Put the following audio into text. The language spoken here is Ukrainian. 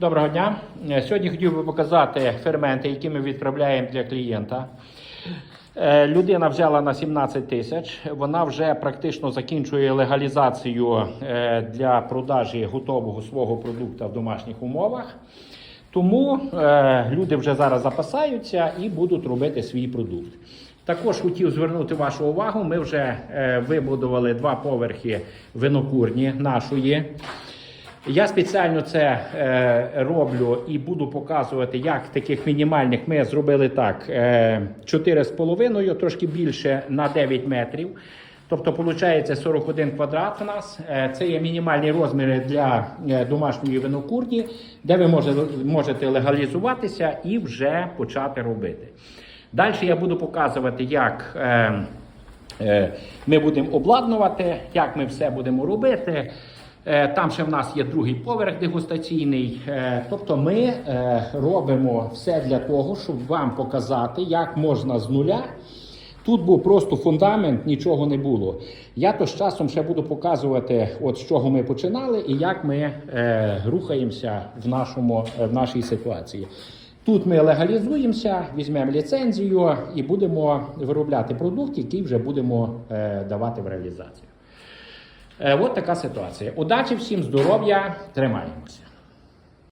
Доброго дня. Е, Сьогодні хотів би показати ферменти, які ми відправляємо для клієнта. Е, Людина взяла на 17 тисяч. Вона вже практично закінчує легалізацію е, для продажі готового свого продукту в домашніх умовах. Тому люди вже зараз запасаються і будуть робити свій продукт. Також хотів звернути вашу увагу. Ми вже вибудували два поверхи винокурні нашої. Я спеціально це е, роблю і буду показувати, як таких мінімальних ми зробили так: е, 4,5, трошки більше на 9 метрів. Тобто, виходить 41 квадрат у нас. Е, Це є мінімальні розміри для е, домашньої винокурні, де ви може, можете легалізуватися і вже почати робити. Далі я буду показувати, як е, ми будемо обладнувати, як ми все будемо робити. Е, Там ще в нас є другий поверх дегустаційний. Е, Тобто ми е, робимо все для того, щоб вам показати, як можна з нуля. Тут був просто фундамент, нічого не було. Я то з часом ще буду показувати, от з чого ми починали і як ми е, рухаємося в, нашому, в нашій ситуації. Тут ми легалізуємося, візьмемо ліцензію і будемо виробляти продукт, який вже будемо е, давати в реалізацію. Е, от така ситуація. Удачі всім, здоров'я, тримаємося.